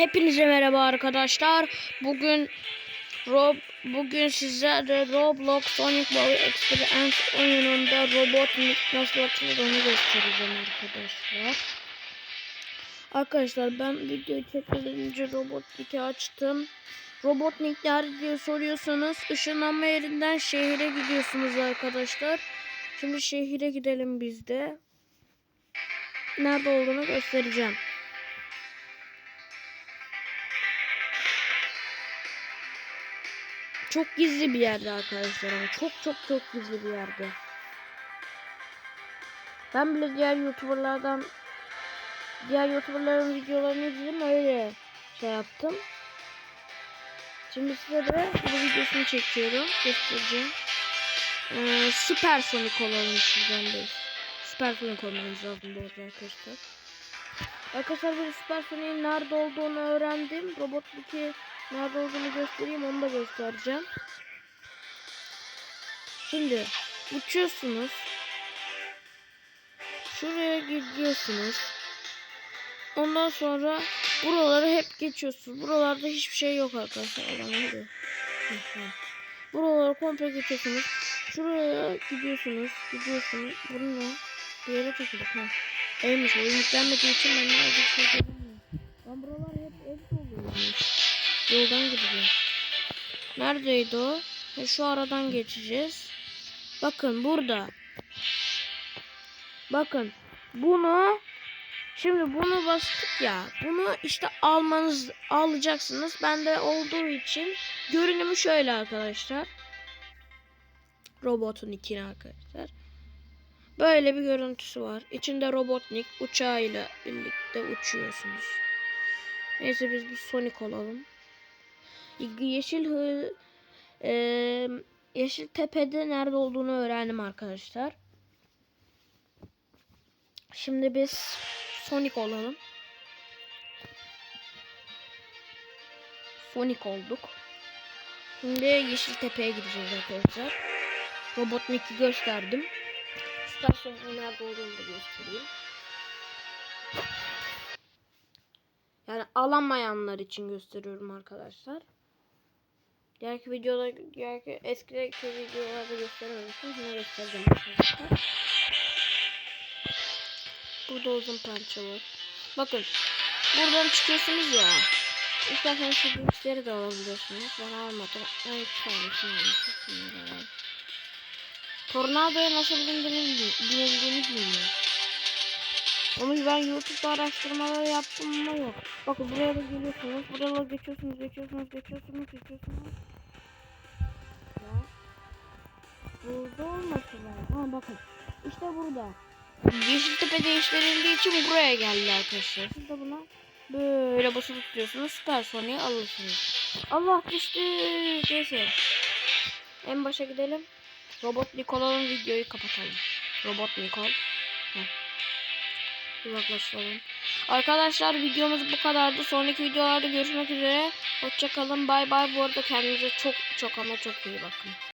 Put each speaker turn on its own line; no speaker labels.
Hepinize merhaba arkadaşlar. Bugün Rob bugün sizlere Roblox Sonic Boy Experience oyununda Robotnik nasıl açıldığını göstereceğim arkadaşlar. Arkadaşlar ben video çekmeden önce Robotnik'i açtım. Robotnik nerede diye soruyorsanız ışınlanma yerinden şehire gidiyorsunuz arkadaşlar. Şimdi şehire gidelim biz de. Nerede olduğunu göstereceğim. Çok gizli bir yerde arkadaşlar. Çok çok çok gizli bir yerde. Ben bile diğer youtuberlardan diğer youtuberların videolarını izledim öyle şey yaptım. Şimdi size de bu videosunu çekiyorum. Göstereceğim. Ee, süper sonik olalım sizden de. Süper sonik olmamız lazım bu arada arkadaşlar. Arkadaşlar bu süper sonikin nerede olduğunu öğrendim. Robot 2 Nerede olduğunu göstereyim onu da göstereceğim. Şimdi uçuyorsunuz. Şuraya gidiyorsunuz. Ondan sonra buraları hep geçiyorsunuz. Buralarda hiçbir şey yok arkadaşlar. Buraları komple geçiyorsunuz. Şuraya gidiyorsunuz. Gidiyorsunuz. Bununla bir yere takıldık. Ha. Evmiş. O yüklenmediği için ben ne bir şey göremiyorum. Yoldan gideceğiz. Neredeydi o? E, şu aradan geçeceğiz. Bakın burada. Bakın. Bunu şimdi bunu bastık ya. Bunu işte almanız alacaksınız. Bende olduğu için görünümü şöyle arkadaşlar. Robotun ikini arkadaşlar. Böyle bir görüntüsü var. İçinde Robotnik uçağıyla birlikte uçuyorsunuz. Neyse biz bir Sonic olalım yeşil e, yeşil tepede nerede olduğunu öğrendim arkadaşlar. Şimdi biz Sonic olalım. Sonic olduk. Şimdi yeşil tepeye gideceğiz arkadaşlar. Robotnik'i gösterdim. İsterseniz nerede olduğunu da göstereyim. Yani alamayanlar için gösteriyorum arkadaşlar. Diğerki videoda, diğerki eskideki videolarda gösterememiştim. Şimdi göstereceğim arkadaşlar. Burada uzun pençe var. Bakın. Buradan çıkıyorsunuz ya. İsterseniz şu büyükleri de alabiliyorsunuz. Ben almadım. Tanesini almışım. Tornadoya nasıl bindiğini bilmiyorum. Onu ben YouTube'da araştırmalar yaptım ama yok. Bakın buraya da geliyorsunuz. Buraya geçiyorsunuz, geçiyorsunuz, geçiyorsunuz, geçiyorsunuz. Ya. Burada olması lazım. Ha bakın. İşte burada. Yeşiltepe değiştirildiği için buraya geldi arkadaşlar. Siz de buna böyle basılı tutuyorsunuz. Süper Sonic'i alırsınız. Allah düştü. Neyse. En başa gidelim. Robot Nikola'nın videoyu kapatalım. Robot Nikol. Heh uzaklaşalım. Arkadaşlar videomuz bu kadardı. Sonraki videolarda görüşmek üzere. Hoşçakalın. Bay bay. Bu arada kendinize çok çok ama çok iyi bakın.